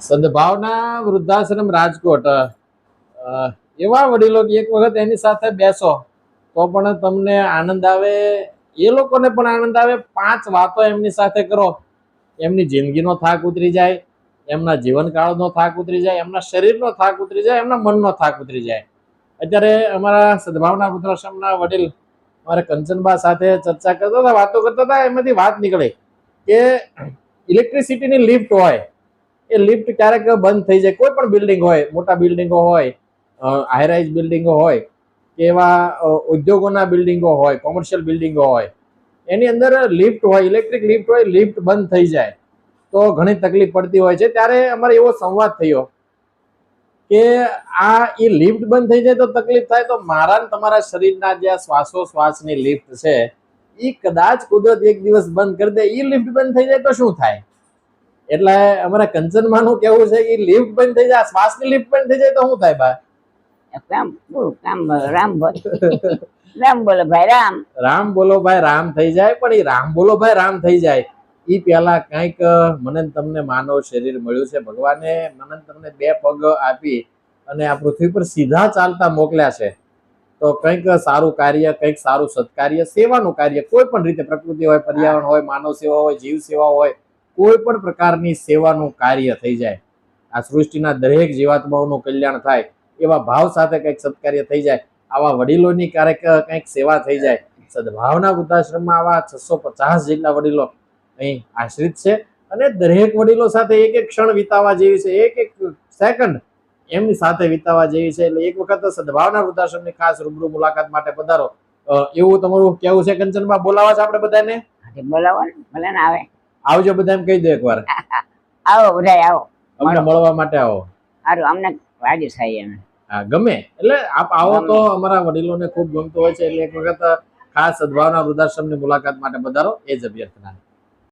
સદભાવના વૃદ્ધાશ્રમ રાજકોટ. એવા વડીલો કે એક વખત એની સાથે બેસો, તો પણ તમને આનંદ આવે. એ લોકોને પણ આનંદ આવે. પાંચ વાતો એમની સાથે કરો. એમની જિંદગીનો થાક ઉતરી જાય, એમના જીવનકાળનો થાક ઉતરી જાય, એમના શરીરનો થાક ઉતરી જાય, એમના મનનો થાક ઉતરી જાય. અત્યારે અમારા સદભાવના વૃદ્ધાશ્રમના વડીલ અમારે કંચનબા સાથે ચર્ચા કરતા હતા, વાતો કરતા હતા, એમાંથી વાત નીકળી કે ઇલેક્ટ્રિસિટીની લિફ્ટ હોય. એ લિફ્ટ ક્યારેક બંધ થઈ જાય. કોઈ પણ બિલ્ડિંગ હોય, મોટા બિલ્ડિંગો હોય હાઈરાઇઝ બિલ્ડિંગો હોય, કે એવા ઉદ્યોગોના બિલ્ડિંગો હોય કોમર્શિયલ બિલ્ડિંગો હોય, એની અંદર લિફ્ટ હોય ઇલેક્ટ્રિક લિફ્ટ હોય લિફ્ટ બંધ થઈ જાય. તો ઘણી તકલીફ પડતી હોય છે. ત્યારે અમારે એવો સંવાદ થયો કે આ એ લિફ્ટ બંધ થઈ જાય તો તકલીફ થાય. તો મારા તમારા શરીરના જે આ શ્વાસોશ્વાસની લિફ્ટ છે એ કદાચ કુદરત એક દિવસ બંધ કરી દે. એ લિફ્ટ બંધ થઈ જાય તો શું થાય? એટલે અમારા કંચનમાનું કેવું છે કે લિફ્ટ બંધ થઈ જાય શ્વાસની લિફ્ટ બંધ થઈ જાય તો શું થાય બા? કામ કામ રામ રામ બોલો ભાઈ રામ. રામ બોલો ભાઈ રામ થઈ જાય પણ એ રામ બોલો ભાઈ રામ થઈ જાય. એ પહેલા કંઈક મને તમને માનવ શરીર મળ્યું છે. ભગવાને મને તમને બે પગ આપી અને આ પૃથ્વી પર સીધા ચાલતા મોકલ્યા છે. તો કંઈક સારું કાર્ય કંઈક સારું સત્કાર્ય સેવાનું કાર્ય કોઈ પણ રીતે પ્રકૃતિ હોય પર્યાવરણ હોય માનવ સેવા હોય જીવ સેવા હોય કોઈ પણ પ્રકારની સેવાનું કાર્ય થઈ જાય, આ સૃષ્ટિના દરેક જીવાત્માઓનું કલ્યાણ થાય, એવા ભાવ સાથે કંઈક સત્કાર્ય થઈ જાય, આવા વડીલોની ક્યારેક કંઈક સેવા થઈ જાય, સદભાવના વૃદ્ધાશ્રમમાં આવા છસો પચાસ જેટલા વડીલો અહીં આશ્રિત છે અને દરેક વડીલો સાથે એક એક ક્ષણ વિતાવવા જેવી છે, એક એક સેકન્ડ એમની સાથે વિતાવા જેવી છે, એટલે એક વખત સદભાવના વૃદ્ધાશ્રમની ખાસ રૂબરૂ મુલાકાત માટે પધારો. એવું તમારું કેવું છે કંચનબા બોલાવા છે આપણે બધાને? બોલાવો ભલે આવે. આવજો બધા એમ કહી દો એકવાર. આવો બધા આવો. અમને મળવા માટે આવો. સારું અમને વાજુ થાય એમ. હા ગમે. એટલે આપ આવો તો અમારા વડીલોને ખૂબ ગમતું હોય છે. એટલે એક વખત ખાસ સદભાવના વૃદ્ધાશ્રમની મુલાકાત માટે પધારો. એ જ અભ્યર્થના.